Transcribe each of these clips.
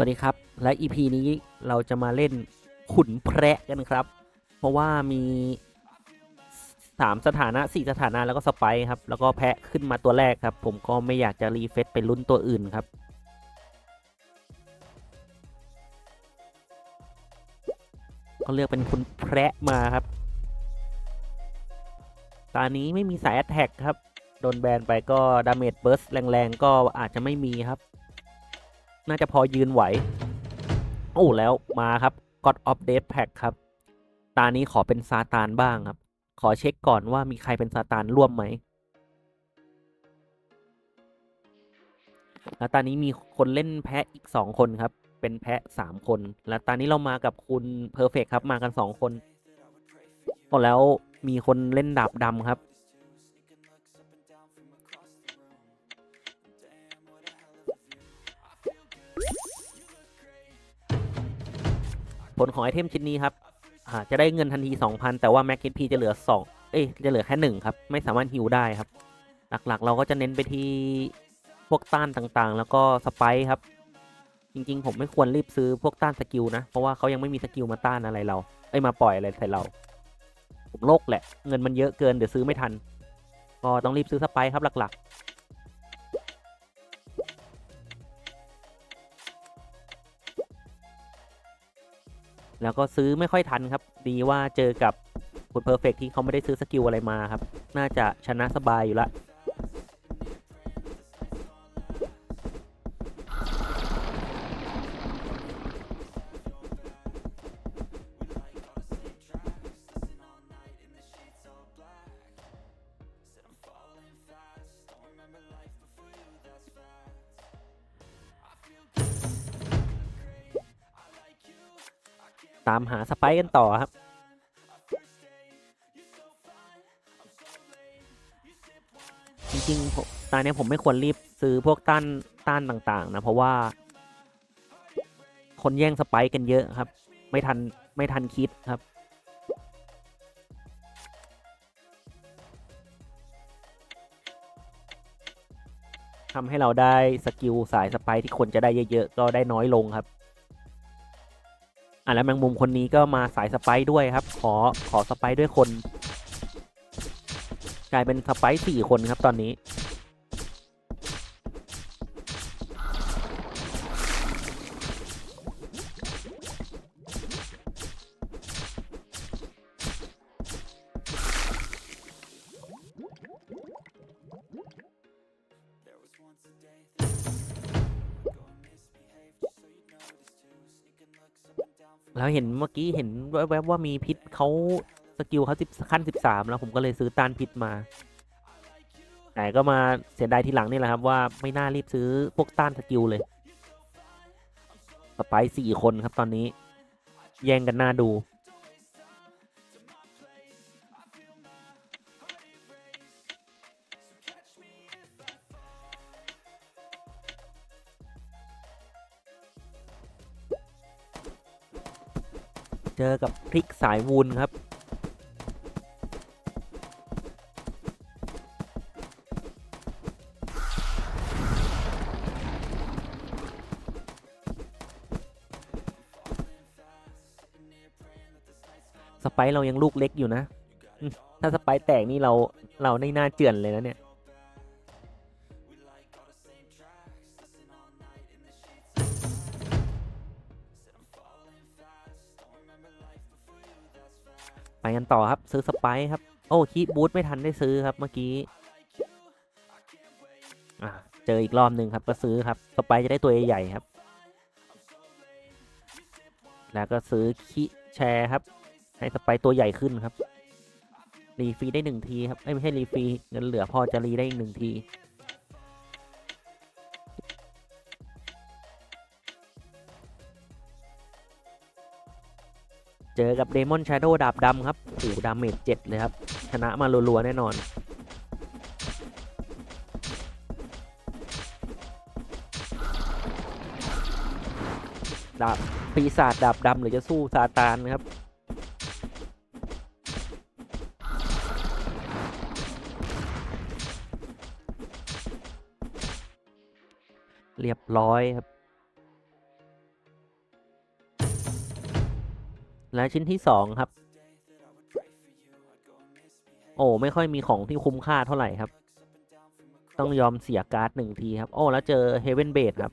วัสดีครับ และ EP นี้เราจะมาเล่นขุนแพระกันครับ เพราะว่ามีสามสถานะสี่สถานะแล้วก็สไปครับ แล้วก็แพะขึ้นมาตัวแรกครับ ผมก็ไม่อยากจะรีเฟซไปลุ้นตัวอื่นครับ ก็เลือกเป็นคุณแพระมาครับ ตอนนี้ไม่มีสายแอตแทกครับ โดนแบนไปก็ดาเมจเบิร์สแรงๆ ก็อาจจะไม่มีครับ น่าจะพอยืนไหว โอ้แล้วมาครับ God of Death Pack ครับ ตานี้ขอเป็นซาตานบ้างครับ ขอเช็คก่อนว่ามีใครเป็นซาตานร่วมไหมแล้วตอนนี้มีคนเล่นแพะอีกสองคนครับ เป็นแพะสามคน แล้วตอนนี้เรามากับคุณเพอร์เฟกครับ มากันสองคน แล้วมีคนเล่นดาบดำครับ ผลของไอเทมชิ้นนี้ครับจะได้เงินทันที 2,000 แต่ว่า Max HP จะเหลือ 2 เอ้ยจะเหลือแค่ 1 ครับ ไม่สามารถฮิวได้ครับ หลักๆ เราก็จะเน้นไปที่พวกต้านต่างๆ แล้วก็สไปครับ จริงๆ ผมไม่ควรรีบซื้อพวกต้านสกิลนะ เพราะว่าเขายังไม่มีสกิลมาต้านอะไรเรา เอ้ยมาปล่อยอะไรใส่เรา ผมโลกแหละ เงินมันเยอะเกินเดี๋ยวซื้อไม่ทัน ก็ต้องรีบซื้อสไปครับหลักๆ แล้วก็ซื้อไม่ค่อยทันครับ ดีว่าเจอกับคุณเพอร์เฟกที่เขาไม่ได้ซื้อสกิลอะไรมาครับ น่าจะชนะสบายอยู่ละามหาสไปร์กันต่อครับ จริงๆตอนนี้ผมไม่ควรรีบซื้อพวกต้านต้านต่างๆ นะ เพราะว่า คนแย่งสไปร์กันเยอะครับ ไม่ทันไม่ทันคิดครับทำให้เราได้สกิลสายสไปร์ที่คนจะได้เยอะๆก็ได้น้อยลงครับ อะแล้วแมงมุมคนนี้ก็มาสายสไปด้วยครับ ขอขอสไปด้วยคน กลายเป็นสไปสี่คนครับตอนนี้ เห็นเมื่อกี้เห็นแวบๆว่ามีพิษเขาสกิลเขาสิบขั้นสิบสามแล้วผมก็เลยซื้อต้านพิษมาแต่ก็มาเสียดายทีหลังนี่แหละครับว่าไม่น่ารีบซื้อพวกต้านสกิลเลยสไปสี่คนครับตอนนี้ แย่งกันหน้าดู เจอกับพริกสายวูนครับ สไปร์เรายังลูกเล็กอยู่นะ ถ้าสไปร์แตกนี่เราเราในหน้าเจือนเลยนะเนี่ย ซื้อสไปครับ โอ้คีบูทไม่ทันได้ซื้อครับเมื่อกี้อ่าเจออีกรอบหนึ่งครับก็ซื้อครับสไปจะได้ตัวใหญ่ครับ แล้วก็ซื้อคีแชร์ครับ ให้สไปตัวใหญ่ขึ้นครับรีฟีได้หนึ่งทีครับไม่ใช่รีฟีเงินเหลือพอจะรีได้อีกหนึ่งที เจอกับเดมอนช a โดดาบดำครับโอ้ดาเมจเจ็ดเลยครับ ชนะมารัวๆแน่นอน ดาบปีศาจดาบดำหรือจะสู้ซาตานครับเรียบร้อยครับ และชิ้นที่สองครับ โอ้ไม่ค่อยมีของที่คุ้มค่าเท่าไหร่ครับ ต้องยอมเสียการ์ดหนึ่งทีครับ โอ้แล้วเจอเฮเวนเบดครับ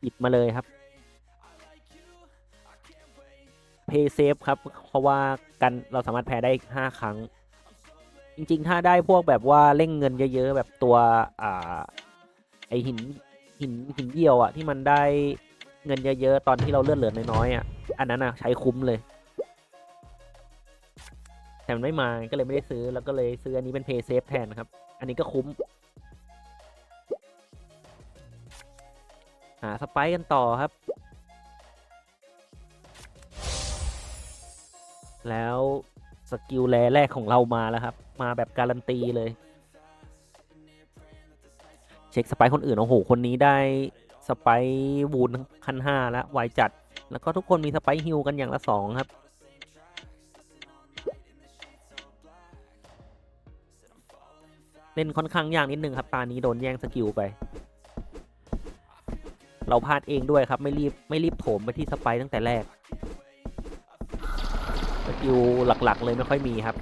หยิบมาเลยครับเพย์เซฟครับ เพราะว่ากันเราสามารถแพ้ได้ห้าครั้ง จริงๆ ถ้าได้พวกแบบว่าเร่งเงินเยอะๆ แบบตัว อ่า ไอหินหินหินเยี่ยวอะที่มันได้ เงินเยอะๆ ตอนที่เราเลือดเหลือน้อยๆอะ อันนั้นอะใช้คุ้มเลย แต่มันไม่มา ก็เลยไม่ได้ซื้อ แล้วก็เลยซื้ออันนี้เป็นเพย์เซฟแทนครับ อันนี้ก็คุ้ม หาสไปกันต่อครับ แล้วสกิลแรแรกของเรามาแล้วครับ มาแบบการันตีเลย เช็คสไปคนอื่น โอ้โห คนนี้ได้ สไปค์วูนขั้นห้าแล้วไวจัด แล้วก็ทุกคนมีสไปค์ฮิลกันอย่างละสองครับ เล่นค่อนข้างยากนิดนึงครับ ตานี้โดนแย่งสกิลไป เราพลาดเองด้วยครับ ไม่รีบไม่รีบโถมไปที่สไปค์ตั้งแต่แรก สกิลหลักๆเลยไม่ค่อยมีครับ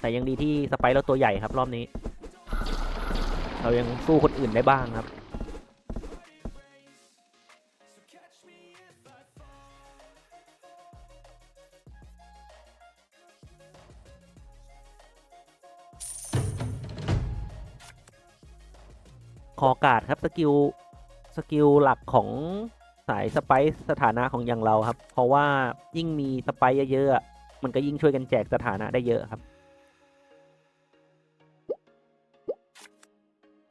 แต่ยังดีที่สไปร์เราตัวใหญ่ครับรอบนี้ เรายังสู้คนอื่นได้บ้างครับ คอกาดครับสกิลสกิลหลักของสายสไปซ์สถานะของอย่างเราครับ เพราะว่ายิ่งมีสไปซ์เยอะๆมันก็ยิ่งช่วยกันแจกสถานะได้เยอะครับ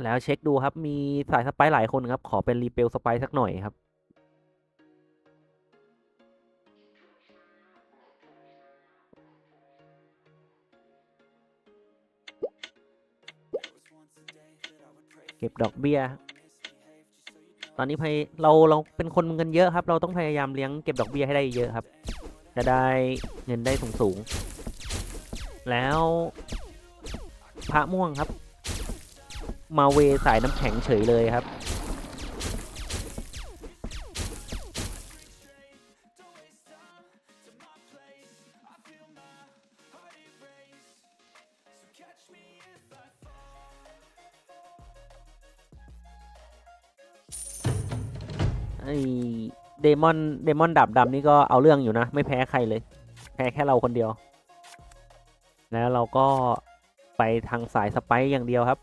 แล้วเช็คดูครับ มีสายสไปหลายคนครับ ขอเป็นรีเปลสไปสักหน่อยครับ เก็บดอกเบี้ย ตอนนี้พยเราเราเป็นคนเงินเยอะครับ เราต้องพยายามเลี้ยงเก็บดอกเบี้ยให้ได้เยอะครับ จะได้เงินได้สูงสูง แล้วพระม่วงครับ มาเวสายน้ำแข็งเฉยเลยครับ ไอ้เดมอนเดมอนดาบดำนี่ก็เอาเรื่องอยู่นะ ไม่แพ้ใครเลย แพ้แค่เราคนเดียว แล้วเราก็ไปทางสายสไปอย่างเดียวครับ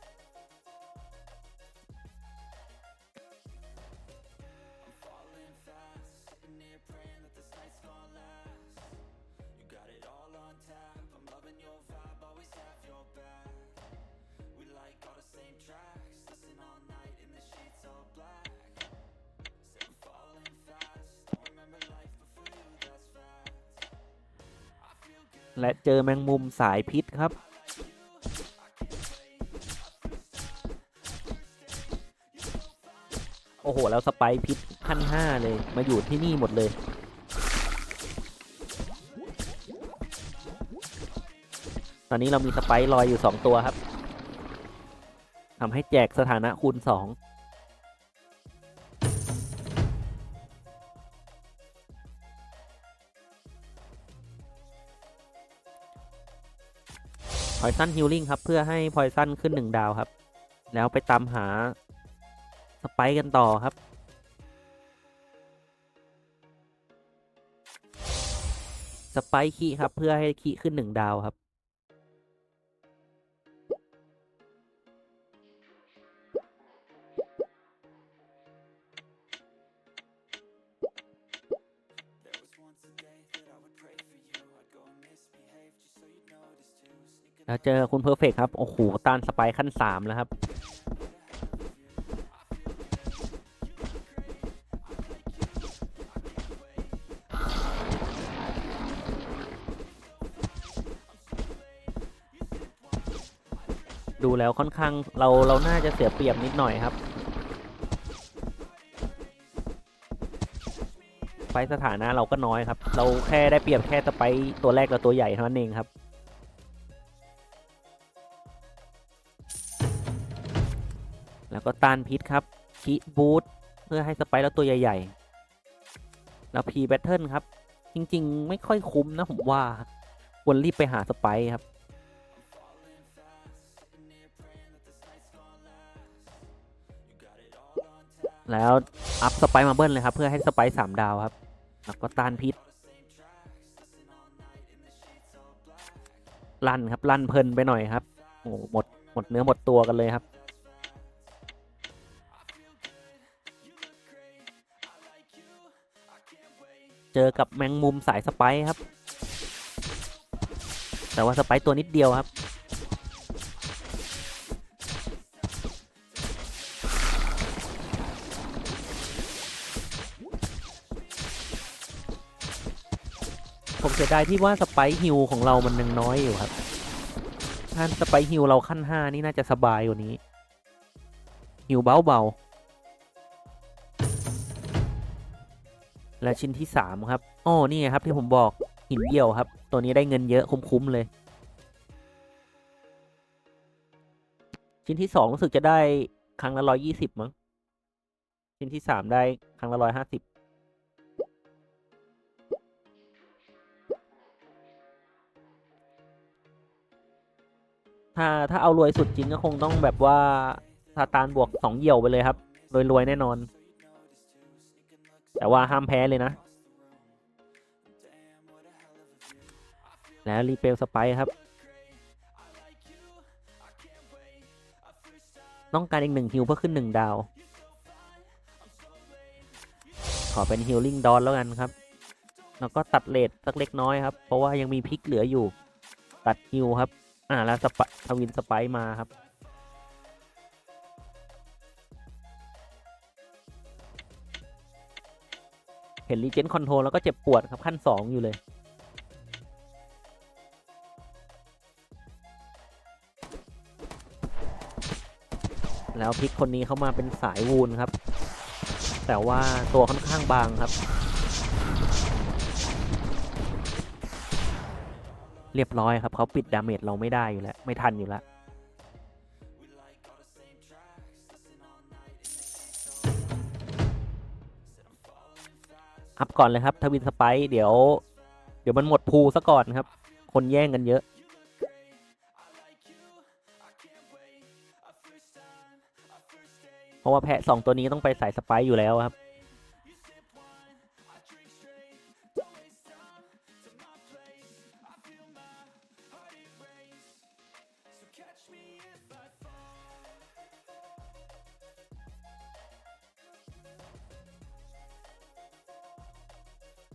เจอแมงมุมสายพิษครับ โอ้โห แล้วสไปพิษพันห้าเลย มาอยู่ที่นี่หมดเลย ตอนนี้เรามีสไปลอยอยู่ 2 ตัวครับทำให้แจกสถานะคูณ 2 พอยซันฮิลลิ่งครับ เพื่อให้พอยซันขึ้นหนึ่งดาวครับ แล้วไปตามหาสไปกันต่อครับ สไปคีครับเพื่อให้คีขึ้นหนึ่งดาวครับ แล้วเจอคุณเพอร์เฟกครับ โอ้โหตานสไปค์ขั้นสามแล้วครับ ดูแล้วค่อนข้างเราเราน่าจะเสียเปรียบนิดหน่อยครับ ไฟสถานะเราก็น้อยครับ เราแค่ได้เปรียบแค่สไปตัวแรกกับตัวใหญ่เท่านั้นเองครับ ต้านพิษครับคิบูทเพื่อให้สไปร์แล้วตัวใหญ่ ๆ แล้วพีแบทเทิลครับ จริง ๆ ไม่ค่อยคุ้มนะผมว่า ควรรีบไปหาสไปร์ครับ แล้วอัพสไปร์มาเบิ้ลเลยครับ เพื่อให้สไปร์สามดาวครับ แล้วก็ต้านพิษลั่นครับลั่นเพลินไปหน่อยครับโอ้หมดหมดเนื้อหมดตัวกันเลยครับ เจอกับแมงมุมสายสไปครับ แต่ว่าสไปตัวนิดเดียวครับ ผมเสียดายที่ว่าสไปฮิลของเรามันยังน้อยอยู่ครับ ถ้าสไปฮิลเราขั้นห้านี่น่าจะสบายกว่านี้ฮิลเบาเบาๆ และชิ้นที่สามครับอ๋อนี่ไงครับที่ผมบอกหินเยี่ยวครับ ตัวนี้ได้เงินเยอะคุ้มๆเลย ชิ้นที่สองรู้สึกจะได้ครั้งละร้อยยี่สิบมั้งชิ้นที่สามได้ครั้งละร้อยห้าสิบถ้าถ้าเอารวยสุดจริงก็คงต้องแบบว่าซาตานบวกสองเหี่ยวไปเลยครับรวยรวยแน่นอน แต่ว่าห้ามแพ้เลยนะ แล้วรีเปลสไปครับ ต้องการอีกหนึ่งฮิลเพื่อขึ้นหนึ่งดาว ขอเป็นฮิลลิ่งดอนแล้วกันครับ แล้วก็ตัดเลทสักเล็กน้อยครับ เพราะว่ายังมีพลิกเหลืออยู่ ตัดฮิลครับ อ่าแล้วสปะทวินสไปมาครับ เห็นรีเจนคอนโทรแล้วก็เจ็บปวดครับขั้นสองอยู่เลย แล้วพิกคนนี้เข้ามาเป็นสายวูนครับ แต่ว่าตัวค่อนข้างบางครับ เรียบร้อยครับเขาปิดดาเมจเราไม่ได้อยู่แล้ว ไม่ทันอยู่แล้ว อัพก่อนเลยครับทวินสไปเดี๋ยว เดี๋ยวมันหมดภูซะก่อนครับ คนแย่งกันเยอะ เพราะว่าแพะสองตัวนี้ต้องไปสายสไปอยู่แล้วครับ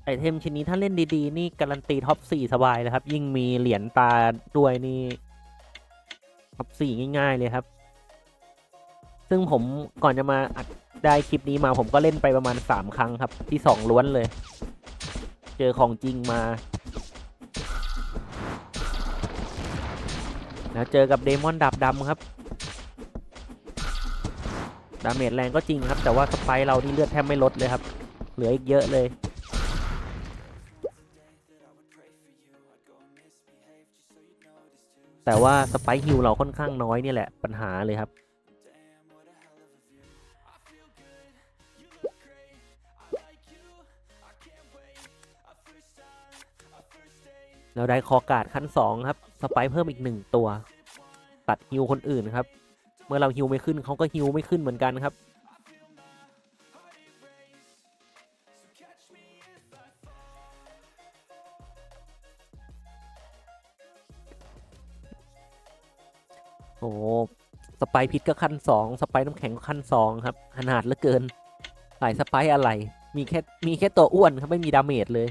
ไอเทมชิ้นนี้ถ้าเล่นดีๆ นี่การันตีท็อปสี่สบายเลยครับ ยิ่งมีเหรียญตาด้วยนี่ท็อปสี่ง่าย ๆ เลยครับ ซึ่งผมก่อนจะมาอัดได้คลิปนี้มาผมก็เล่นไปประมาณสามครั้งครับ ที่สองล้วนเลย เจอของจริงมา แล้วเจอกับเดมอนดาบดำครับดาเมจแรงก็จริงครับ แต่ว่าสไปร์เรานี่เลือดแทบไม่ลดเลยครับ เหลืออีกเยอะเลย แต่ว่าสไปร์ฮิลเราค่อนข้างน้อยนี่แหละปัญหาเลยครับ เราได้คอกาดขั้นสองครับ สไปเพิ่มอีกหนึ่งตัว ตัดฮิวคนอื่นครับ เมื่อเราฮิวไม่ขึ้นเขาก็ฮิวไม่ขึ้นเหมือนกันครับ อ้โหสไปร์พิษก็ขั้นสองสไปร์น้ำแข็งก็ขั้นสองครับขนาดเหลือเกินสายสไปร์อะไร มีแค่มีแค่ตัวอ้วนครับไม่มีดาเมจเลย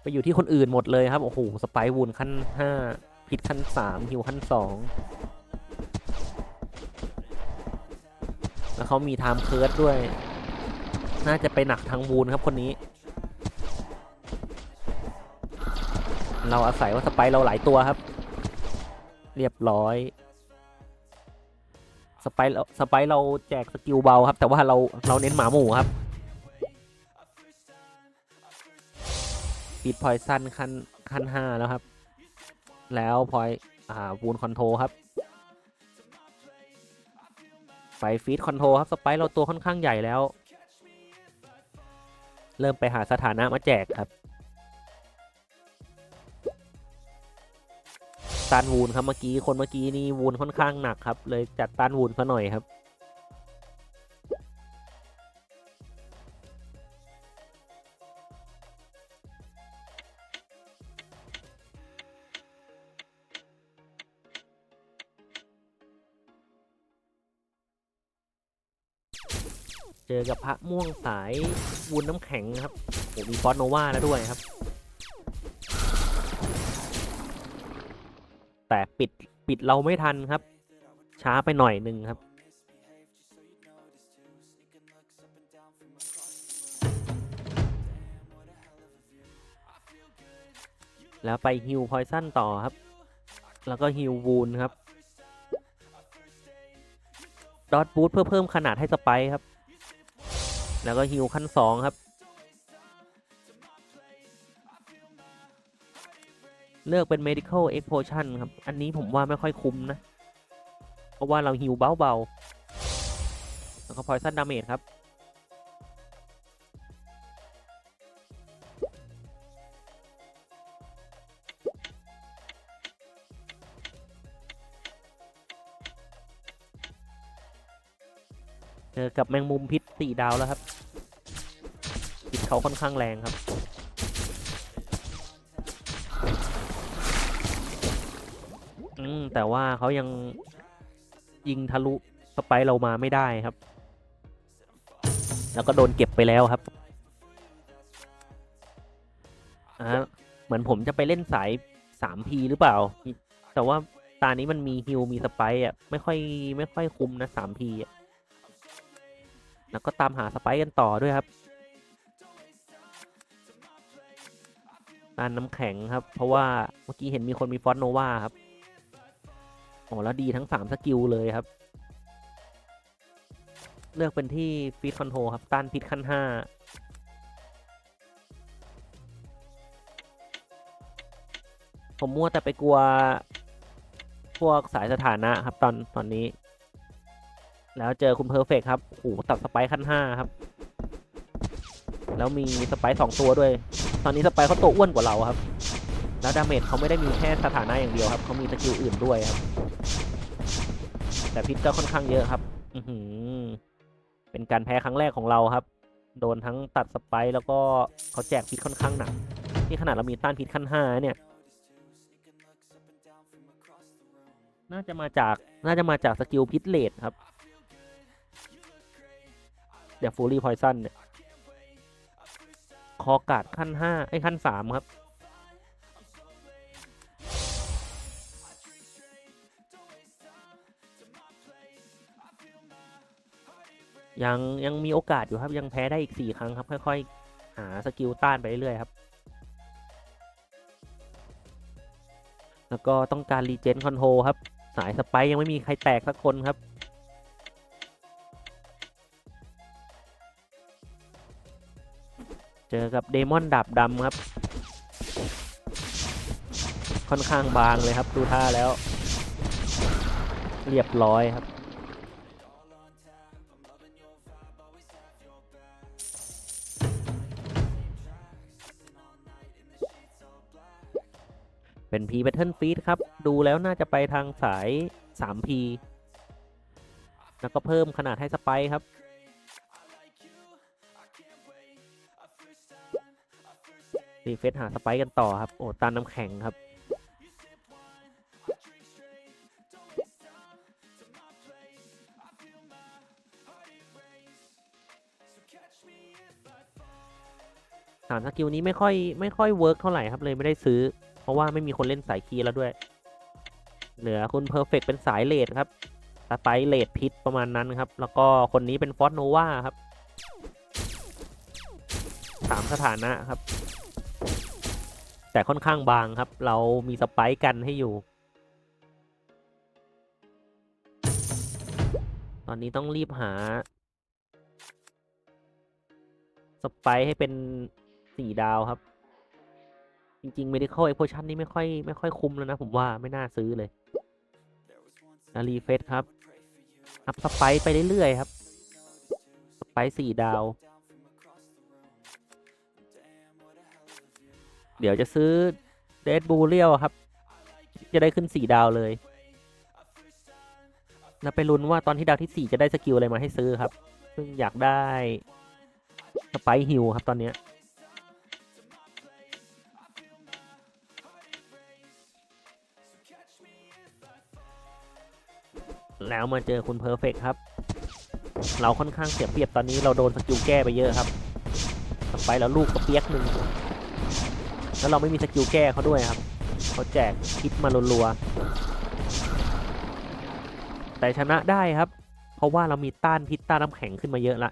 ไปอยู่ที่คนอื่นหมดเลยครับ โอ้โหสไปร์วูนขั้นห้าพิษขั้นสามฮิวขั้นสองแล้วเขามีไทม์เคิร์ดด้วย น่าจะไปหนักทางวูนครับคนนี้ เราอาศัยว่าสไปร์เราหลายตัวครับ เรียบร้อย สไปร์เราสไปร์เราแจกสกิลเบาครับ แต่ว่าเราเราเน้นหมาหมูครับปิดพอยซันขั้นขั้นห้าแล้วครับ แล้วพอยอ่าวูนคอนโทรครับไปฟีดคอนโทรครับ สไปร์เราตัวค่อนข้างใหญ่แล้ว เริ่มไปหาสถานะมาแจกครับ ต้านวูนครับเมื่อกี้คนเมื่อกี้นี่วูนค่อนข้างหนักครับ เลยจัดต้านวูนซะหน่อยครับเจอกับพระม่วงสายวุนน้ำแข็งครับโอ้มีฟอสโนวาแล้วด้วยครับ ปิดเราไม่ทันครับ ช้าไปหน่อยหนึ่งครับ แล้วไปฮิวพอยซันต่อครับ แล้วก็ฮิววูนครับดอทบูทเพื่อเพิ่มขนาดให้สไปครับ แล้วก็ฮิวขั้นสองครับ เลือกเป็น medical explosion ครับ อันนี้ผมว่าไม่ค่อยคุ้มนะ เพราะว่าเราฮิวเบาๆ แล้วก็ poison damage ครับ เจอกับแมงมุมพิษสี่ดาวแล้วครับ พิษเขาค่อนข้างแรงครับ แต่ว่าเขายังยิงทะลุสไปเรามาไม่ได้ครับ แล้วก็โดนเก็บไปแล้วครับอ่าเหมือนผมจะไปเล่นสาย 3P หรือเปล่า แต่ว่าตานี้มันมีฮิลมีสไปอะไม่ค่อยไม่ค่อยคุ้มนะ 3P อะแล้วก็ตามหาสไปกันต่อด้วยครับตานน้ำแข็งครับ เพราะว่าเมื่อกี้เห็นมีคนมีฟอนโนวาครับ โอ้แล้วดีทั้งสามสกิลเลยครับ เลือกเป็นที่ฟีดคอนโทรครับ ต้านพิษขั้นห้าผมมัวแต่ไปกลัว พวกสายสถานะครับ ตอนตอนนี้ แล้วเจอคุณเพอร์เฟกครับโอ้โหตัดสไปคขั้นห้าครับ แล้วมีสไปสองตัวด้วย ตอนนี้สไปเขาตัวอ้วนกว่าเราครับ แล้วดาเมจเขาไม่ได้มีแค่สถานะอย่างเดียวครับเขามีสกิลอื่นด้วยครับ แต่พิษก็ค่อนข้างเยอะครับ อือหือเป็นการแพ้ครั้งแรกของเราครับ โดนทั้งตัดสไปแล้วก็เขาแจกพิษค่อนข้างหนักนี่ขนาดเรามีต้านพิษขั้นห้าเนี่ยน่าจะมาจากน่าจะมาจากสกิลพิษเลดครับเดี๋ยวฟูรี่พอยซันเนี่ยคอกาดขั้นห้าไอ้ขั้นสามครับ ยังยังมีโอกาสอยู่ครับยังแพ้ได้อีกสี่ครั้งครับค่อยๆ หาสกิลต้านไปเรื่อยๆครับ แล้วก็ต้องการรีเจนคอนโทรครับ สายสไปยังไม่มีใครแตกสักคนครับเจอกับเดมอนดาบดำครับ ค่อนข้างบางเลยครับ ดูท่าแล้ว เรียบร้อยครับ เป็น P Pattern Feed ครับ ดูแล้วน่าจะไปทางสาย 3P แล้วก็เพิ่มขนาดให้สไปครับ รีเฟซหาสไปกันต่อครับ โอ้ตาน้ำแข็งครับสามสกิลนี้ไม่ค่อยไม่ค่อยเวิร์กเท่าไหร่ครับเลยไม่ได้ซื้อ เพราะว่าไม่มีคนเล่นสายคีย์แล้วด้วย เหลือคุณเพอร์เฟกเป็นสายเลดครับสไปร์เลดพิษประมาณนั้นครับ แล้วก็คนนี้เป็นฟอสโนวาครับสามสถานะครับ แต่ค่อนข้างบางครับ เรามีสไปกันให้อยู่ ตอนนี้ต้องรีบหา สไปให้เป็นสี่ดาวครับ ริงๆ medical explosion นี่ไม่ค่อยไม่ค่อยคุ้มแล้วนะ ผมว่าไม่น่าซื้อเลยนารีเฟสครับ อัพสไปไปเรื่อยๆครับ สไปสี่ดาว เดี๋ยวจะซื้อเดดบูเรียลครับ จะได้ขึ้นสี่ดาวเลยแล้วไปลุ้นว่าตอนที่ดาวที่สี่จะได้สกิลอะไรมาให้ซื้อครับ ซึ่งอยากได้สไปฮิลครับตอนเนี้ย แล้วมาเจอคุณเพอร์เฟกครับ เราค่อนข้างเสียเปรียบตอนนี้เราโดนสกิลแก้ไปเยอะครับสไปแล้วลูกก็เปียกหนึ่งแล้วเราไม่มีสกิลแก้เขาด้วยครับเขาแจกคิดมารัวๆแต่ชนะได้ครับ เพราะว่าเรามีต้านพิษต้านน้ำแข็งขึ้นมาเยอะละ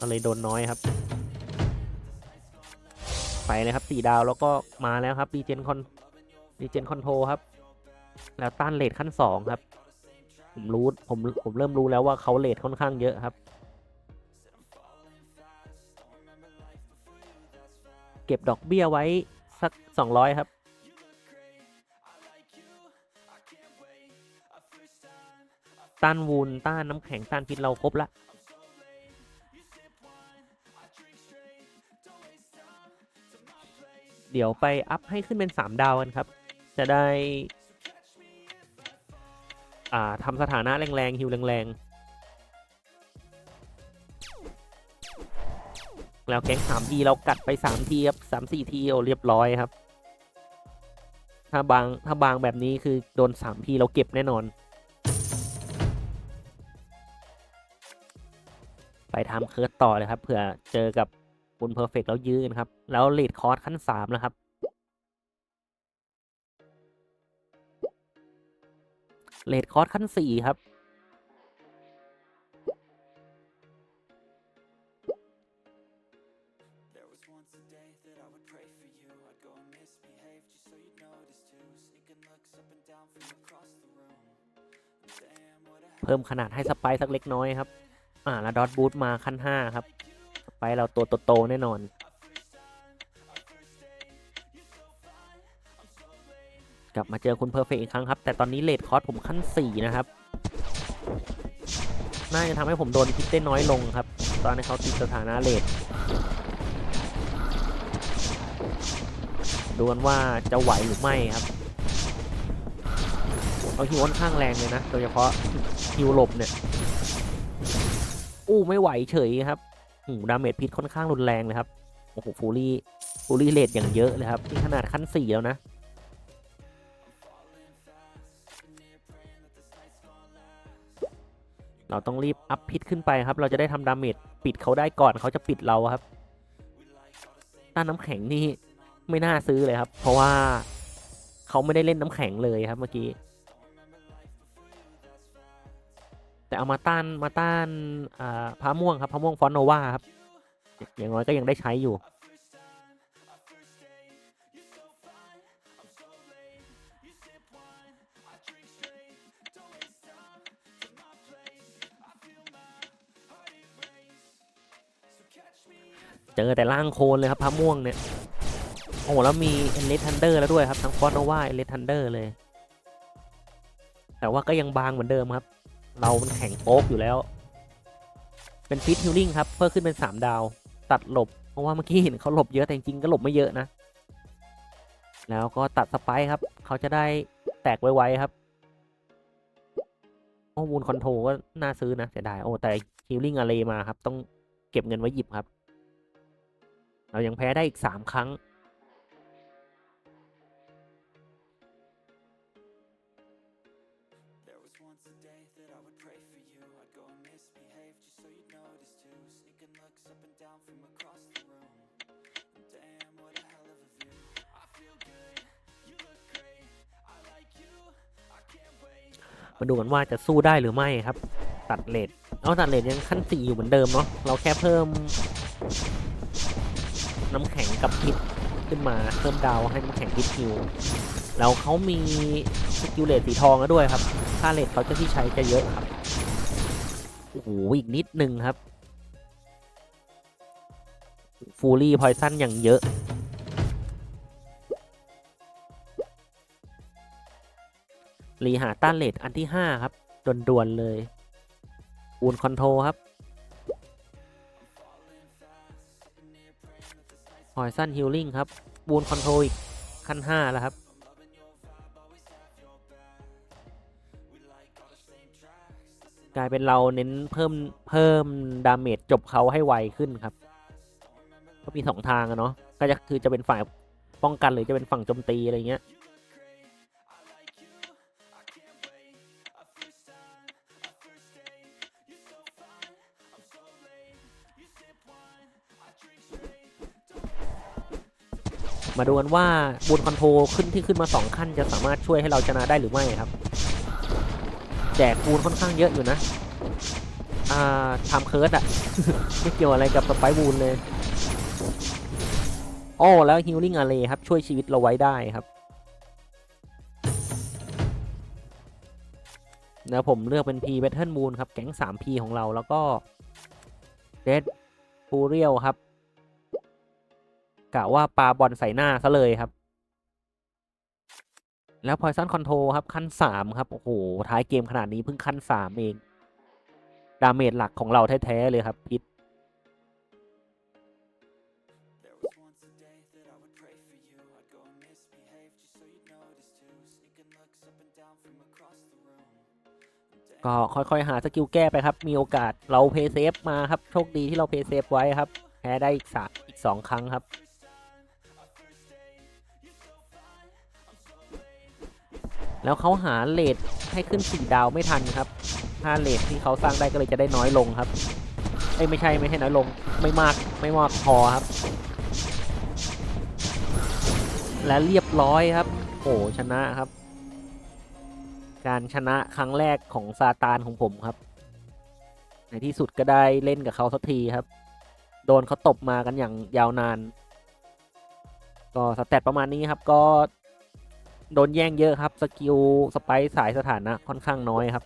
ก็เลยโดนน้อยครับ ไปเลยครับสี่ดาวแล้วก็มาแล้วครับดีเจนคอนดีเจนคอนโทรครับ แล้วต้านเลทขั้นสองครับ ผมรู้ผมผมเริ่มรู้แล้วว่าเขาเลทค่อนข้างเยอะครับ เก็บดอกเบี้ยไว้สักสองร้อยครับ ต้านวูนต้านน้ำแข็งต้านพิษเราครบละเดี๋ยวไปอัพให้ขึ้นเป็นสามดาวกันครับ จะได้ อ่าทำสถานะแรงๆฮิวแรงๆ แล้วแก๊งสามทีเรากัดไปสามทีครับสามสี่ทีโอเรียบร้อยครับ ถ้าบางถ้าบางแบบนี้คือโดนสามทีเราเก็บแน่นอน ไปทำเคิร์ดต่อเลยครับเผื่อเจอกับคุณเพอร์เฟกแล้วยื้อนครับ แล้วเลดคอร์สขั้นสามแล้วครับ เลดคอร์สขั้น 4 ครับ เพิ่มขนาดให้สไปสักเล็กน้อยครับ อ่า แล้วดอทบูทมาขั้น 5 ครับไปเราตัวโตๆแน่นอน กลับมาเจอคุณเพอร์เฟกอีกครั้งครับ แต่ตอนนี้เลดคอร์สผมขั้นสี่นะครับ น่าจะทำให้ผมโดนพิษได้น้อยลงครับ ตอนนี้เขาติดสถานะเลดดูกันว่าจะไหวหรือไม่ครับเขาฮิวค่อนข้างแรงเลยนะ โดยเฉพาะฮิวหลบเนี่ย อู้ไม่ไหวเฉยครับหูดาเมจพิษค่อนข้างรุนแรงเลยครับ โอ้โหฟูรี่ฟูรี่เลดอย่างเยอะเลยครับนี่ขนาดขั้นสี่แล้วนะ เราต้องรีบอัพพิษขึ้นไปครับ เราจะได้ทำดาเมจปิดเขาได้ก่อนเขาจะปิดเราครับต้านน้ำแข็งนี่ไม่น่าซื้อเลยครับ เพราะว่าเขาไม่ได้เล่นน้ำแข็งเลยครับเมื่อกี้ แต่เอามาต้านมาต้านอ่าพระม่วงครับพระม่วงฟอนโนวาครับ อย่างน้อยก็ยังได้ใช้อยู่ เจอแต่ล่างโคลนเลยครับพระม่วงเนี่ยโอ้แล้วมีเอเลทันเดอร์แล้วด้วยครับทั้งฟอนโนวาเอเลทันเดอร์เลย แต่ว่าก็ยังบางเหมือนเดิมครับ เรามันแข็งโป๊กอยู่แล้ว เป็นฟิตฮิลลิ่งครับ เพื่อขึ้นเป็นสามดาว ตัดหลบ เพราะว่าเมื่อกี้เห็นเขาหลบเยอะแต่จริงๆก็หลบไม่เยอะนะ แล้วก็ตัดสไปค์ครับ เขาจะได้แตกไวๆครับโอ้วูนคอนโทรก็น่าซื้อนะเสียดายโอ้แต่ฮิลลิ่งอะไรมาครับ ต้องเก็บเงินไว้หยิบครับ เรายังแพ้ได้อีก 3 ครั้ง มาดูกันว่าจะสู้ได้หรือไม่ครับ ตัดเลดเอาตัดเลดยังขั้นสี่อยู่เหมือนเดิมเนาะ เราแค่เพิ่ม น้ำแข็งกับพิษขึ้นมาเพิ่มดาวให้น้ำแข็งพิษฮิวแล้วเขามีสกิลเลทสีทองแล้วด้วยครับค่าเลทเขาจะที่ใช้จะเยอะครับโอ้โหอีกนิดนึงครับฟูลี่พอยซันอย่างเยอะรีหาต้านเลทอันที่ห้าครับด่วนๆเลยอูนคอนโทรครับ หอยสั้นฮิลลิ่งครับ บูนคอนโทรลอีกขั้นห้าแล้วครับ กลายเป็นเราเน้นเพิ่มเพิ่มดาเมจจบเขาให้ไวขึ้นครับ ก็มีสองทางอะเนาะ ก็จะคือจะเป็นฝ่ายป้องกันหรือจะเป็นฝั่งโจมตีอะไรเงี้ย มาดูกันว่าบูนคอนโทรขึ้นที่ขึ้นมาสองขั้นจะสามารถช่วยให้เราชนะได้หรือไม่ครับ แจกบูนค่อนข้างเยอะอยู่นะ อ่าทำเคิร์ดอะไม่เกี่ยวอะไรกับสไปร์บูนเลยโอ้แล้วฮิลลิ่งอา y ครับ ช่วยชีวิตเราไว้ได้ครับนะผมเลือกเป็น P Battle Moon ครับ แก๊ง 3P ของเราแล้วก็ Dead f u r i a l ครับ กะว่าปาบอลใส่หน้าซะเลยครับ แล้ว Poison Control ครับขั้น3ครับ โอ้โห ท้ายเกมขนาดนี้เพิ่งขั้น3เอง ดาเมจหลักของเราแท้ ๆ เลยครับ พิษก็ค่อยๆ หาสกิลแก้ไปครับ มีโอกาสเราเพย์เซฟมาครับ โชคดีที่เราเพย์เซฟไว้ครับ แพ้ได้อีกสามอีกสองครั้งครับ แล้วเขาหาเลทให้ขึ้นสี่ดาวไม่ทันครับถ้าเลทที่เขาสร้างได้ก็เลยจะได้น้อยลงครับเอ้ไม่ใช่ไม่ใช่น้อยลงไม่มากไม่มากพอครับ และเรียบร้อยครับโอ้ชนะครับ การชนะครั้งแรกของซาตานของผมครับ ในที่สุดก็ได้เล่นกับเขาสักทีครับ โดนเขาตบมากันอย่างยาวนาน ก็สแตทประมาณนี้ครับก็ โดนแย่งเยอะครับ สกิลสไปซ์สายสถานะค่อนข้างน้อยครับ